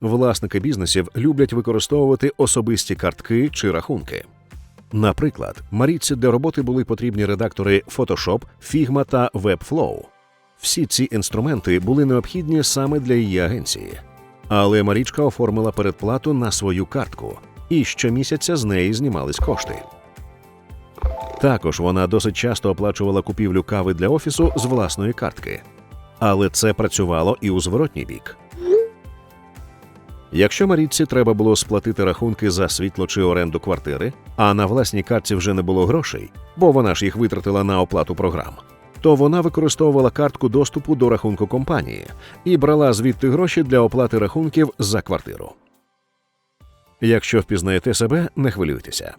Власники бізнесів люблять використовувати особисті картки чи рахунки. Наприклад, Маріці для роботи були потрібні редактори Photoshop, Figma та Webflow. Всі ці інструменти були необхідні саме для її агенції. Але Марічка оформила передплату на свою картку, і щомісяця з неї знімались кошти. Також вона досить часто оплачувала купівлю кави для офісу з власної картки. Але це працювало і у зворотній бік. Якщо Марічці треба було сплатити рахунки за світло чи оренду квартири, а на власній картці вже не було грошей, бо вона ж їх витратила на оплату програм, то вона використовувала картку доступу до рахунку компанії і брала звідти гроші для оплати рахунків за квартиру. Якщо впізнаєте себе, не хвилюйтеся.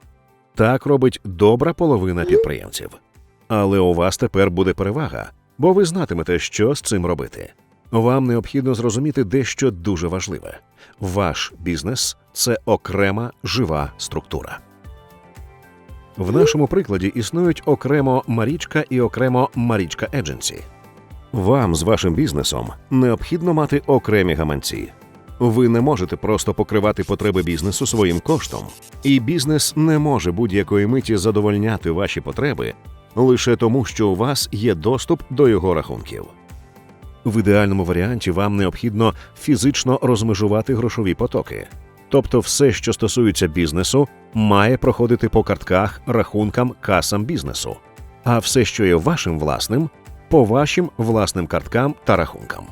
Так робить добра половина підприємців. Але у вас тепер буде перевага, бо ви знатимете, що з цим робити. Вам необхідно зрозуміти дещо дуже важливе: ваш бізнес це окрема жива структура. В нашому прикладі існують окремо Марічка і окремо Марічка Едженсі. Вам з вашим бізнесом необхідно мати окремі гаманці. Ви не можете просто покривати потреби бізнесу своїм коштом, і бізнес не може будь-якої миті задовольняти ваші потреби лише тому, що у вас є доступ до його рахунків. В ідеальному варіанті вам необхідно фізично розмежувати грошові потоки. Тобто, все, що стосується бізнесу, має проходити по картках, рахункам, касам бізнесу, а все, що є вашим власним, по вашим власним карткам та рахункам.